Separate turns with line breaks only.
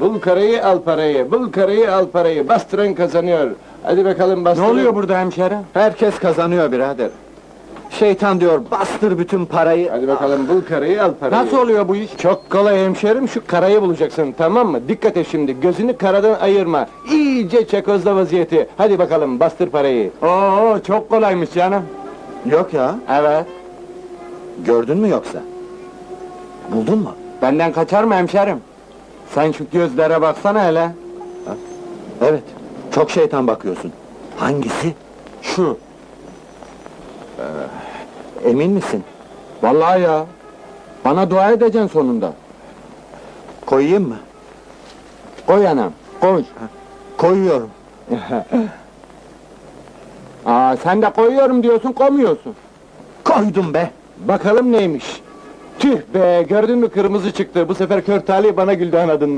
Bul karayı al parayı, bul karayı al parayı. Bastıran kazanıyor. Hadi bakalım
Ne
bastırın.
oluyor burada hemşerim?
Herkes kazanıyor birader. Şeytan diyor bastır bütün parayı.
Hadi bakalım bul karayı al parayı.
Nasıl oluyor bu iş?
Çok kolay hemşerim, şu karayı bulacaksın, tamam mı? Dikkat et şimdi, gözünü karadan ayırma. İyice çekozla vaziyeti. Hadi bakalım, bastır parayı.
Oo çok kolaymış canım.
Yok ya.
Evet.
Gördün mü yoksa? Buldun mu?
Benden kaçar mı hemşerim? Sen şu gözlere baksana hele.
Evet. Çok şeytan bakıyorsun. Hangisi?
Şu.
Emin misin?
Vallahi ya. Bana dua edeceksin sonunda.
Koyayım mı?
Koy anam, koy.
Koyuyorum.
Aa sen de koyuyorum diyorsun, koymuyorsun.
Koydum be.
Bakalım neymiş? Tüh be, gördün mü kırmızı çıktı. Bu sefer kör talih bana güldü anladın mı?